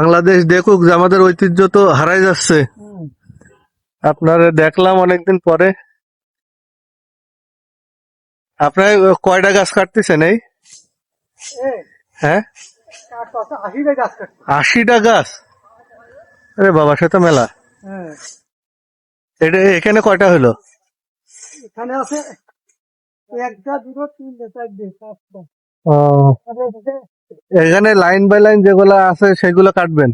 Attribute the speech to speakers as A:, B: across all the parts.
A: বাংলাদেশ দেখুক যে আমাদের ঐতিহ্য তো হারাই যাচ্ছে। আপনারা দেখলাম অনেকদিন পরে। আপনার কয়টা গাছ কাটতেছেন এই? হ্যাঁ?
B: আশিটা গাছ?
A: আরে বাবা সে তো মেলা।
B: হ্যাঁ।
A: এটা এখানে কয়টা হলো?
B: এখানে আছে একটা দুটো তিনটে চারটে পাঁচটা।
A: এখানে লাইন বাই লাইন যেগুলো আছে সেগুলো কাটবেন?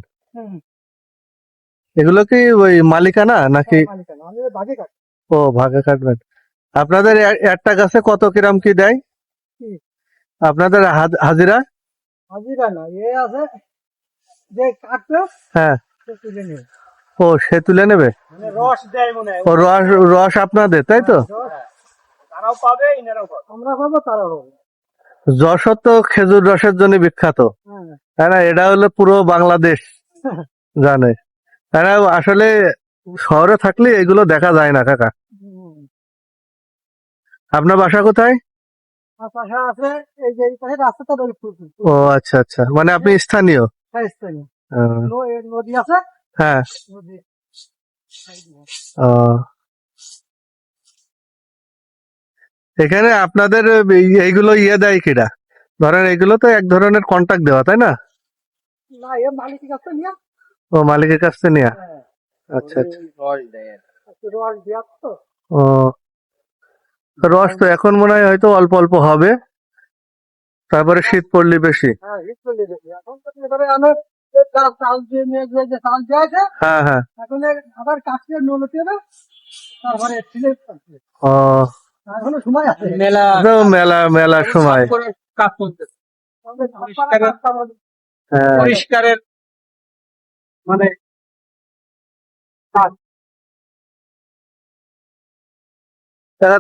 A: এগুলো কি ওই মালিকানা নাকি?
B: বাগে কাটি
A: ও ভাগে কাটবেন। আপনাদের একটা গাছে কত কিরাম কি দেয়? আপনাদের হাজ- হাজিরা?
B: হাজিরা না এ আছে যে কাটবে
A: হ্যাঁ।
B: সে তুলে নেবে।
A: ও সে তুলে নেবে?
B: মানে রস দেয় মনে হয়।
A: ও রস রস আপনাদের তাই তো?
B: তারাও পাবে ইনারাও পাবে। আমরা পাবো তারাও পাবে।
A: যশোর তো খেজুর রসের জন্য বিখ্যাত।
B: হ্যাঁ।
A: তাই না? এটা হলো পুরো বাংলাদেশ জানে। তাই না? আসলে শহরে থাকলে এগুলো দেখা যায় না কাকা। আপনার বাসা কোথায়? ও আচ্ছা আচ্ছা। মানে আপনি স্থানীয়?
B: স্থানীয়।
A: হ্যাঁ। ও। এখানে আপনাদের এইগুলো ইয়ে দেয় কিরা? ধরেন এগুলো তো এক ধরনের কন্টাক্ট দেওয়া তাই না?
B: নিয়ে।
A: ও মালিকের কাছ থেকে নেওয়া
B: হ্যাঁ।
A: আচ্ছা আচ্ছা।
B: রস তো।
A: ও রস তো এখন মনে হয় হয়তো অল্প অল্প হবে। তারপরে শীত পড়লে বেশি।
B: হ্যাঁ নিয়ে
A: হ্যাঁ হ্যাঁ।
B: এখন আবার কাটতে নলতে হবে তারপরে
A: ও
C: মেলা
A: মেলা সময়।
C: কাজ।
A: হ্যাঁ।
C: পরিষ্কারের মানে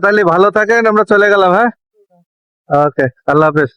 A: তাহলে ভালো থাকেন আমরা চলে গেলাম হ্যাঁ। ওকে আল্লাহ হাফেজ।